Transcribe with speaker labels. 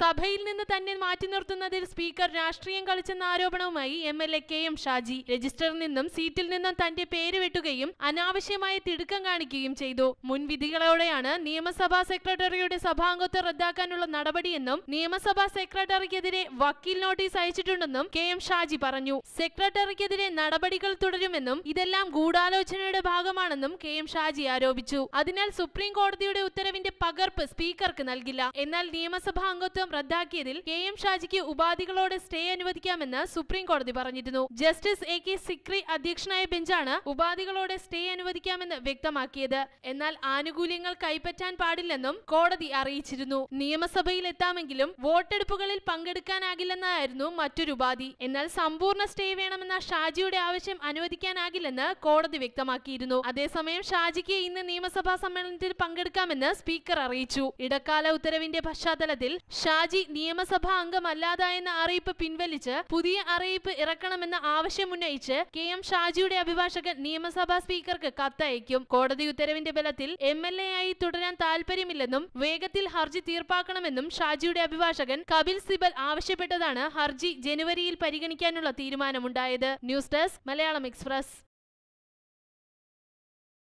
Speaker 1: സഭയിൽ നിന്ന് തന്നെ മാറ്റി നിർത്തുന്നതിൽ സ്പീക്കർ രാഷ്ട്രീയം കളിച്ചെന്ന ആരോപണവുമായി M L A K M Shaji രജിസ്റ്ററിൽ നിന്നും സീറ്റിൽ നിന്നും തന്റെ പേര് വെട്ടുകയും അനാവശ്യമായ തിടുക്കം കാണിക്കുകയും ചെയ്തു. മുൻവിധികളോടെയാണ് നിയമസഭാ സെക്രട്ടറിയുടെ സഭാംഗത്വം റദ്ദാക്കാനുള്ള നടപടിയെന്നും നിയമസഭാ സെക്രട്ടറിക്കെതിരെ വക്കീൽ നോട്ടീസ് അയച്ചിട്ടുണ്ടെന്നും കെ എം ഷാജി പറഞ്ഞു. സെക്രട്ടറിക്കെതിരെ നടപടികൾ തുടരുമെന്നും ഇതെല്ലാം ഗൂഢാലോചനയുടെ ഭാഗമാണെന്നും കെ എം ഷാജി ആരോപിച്ചു. അതിനാൽ സുപ്രീം കോടതിയുടെ ഉത്തരവിന്റെ പകർപ്പ് സ്പീക്കർക്ക് നൽകില്ല. എന്നാൽ നിയമസഭാ അംഗത്വം റദ്ദാക്കിയതിൽ കെ എം ഷാജിക്ക് ഉപാധികളോട് സ്റ്റേ അനുവദിക്കാമെന്ന് സുപ്രീം കോടതി പറഞ്ഞിരുന്നു. ജസ്റ്റിസ് എ കെ സിക്രി അധ്യക്ഷനായ ബെഞ്ചാണ് ഉപാധികളോടെ സ്റ്റേ അനുവദിക്കാമെന്ന് വ്യക്തമാക്കിയത്. എന്നാൽ ആനുകൂല്യങ്ങൾ കൈപ്പറ്റാൻ പാടില്ലെന്നും കോടതി അറിയിച്ചിരുന്നു. നിയമസഭയിൽ എത്താമെങ്കിലും വോട്ടെടുപ്പുകളിൽ പങ്കെടുക്കാനാകില്ലെന്നായിരുന്നു മറ്റൊരു ഉപാധി. എന്നാൽ സമ്പൂർണ സ്റ്റേ വേണമെന്ന ഷാജിയുടെ ആവശ്യം അനുവദിക്കാനാകില്ലെന്ന് കോടതി വ്യക്തമാക്കിയിരുന്നു. അതേസമയം ഷാജിക്ക് ഇന്ന് നിയമസഭാ സമ്മേളനത്തിൽ പങ്കെടുക്കാമെന്ന് സ്പീക്കർ അറിയിച്ചു. ഇടക്കാല ഉത്തരവിന്റെ പശ്ചാത്തലത്തിൽ ഷാജി നിയമസഭാ അംഗമല്ലാതായെന്ന അറിയിപ്പ് പിൻവലിച്ച് പുതിയ അറിയിപ്പ് ഇറക്കണമെന്ന ആവശ്യമുന്നയിച്ച് കെ എം ഷാജിയുടെ അഭിഭാഷകൻ നിയമസഭാ സ്പീക്കർക്ക് കത്തയക്കും. കോടതി ഉത്തരവിന്റെ ബലത്തിൽ എം എൽ എ ആയി തുടരാൻ താൽപര്യമില്ലെന്നും വേഗത്തിൽ ഹർജി തീർപ്പാക്കണമെന്നും ഷാജിയുടെ അഭിഭാഷകൻ കപിൽ സിബൽ ആവശ്യപ്പെട്ടതാണ് ഹർജി ജനുവരിയിൽ പരിഗണിക്കാനുള്ള തീരുമാനമുണ്ടായത്. News desk Malayalam Express.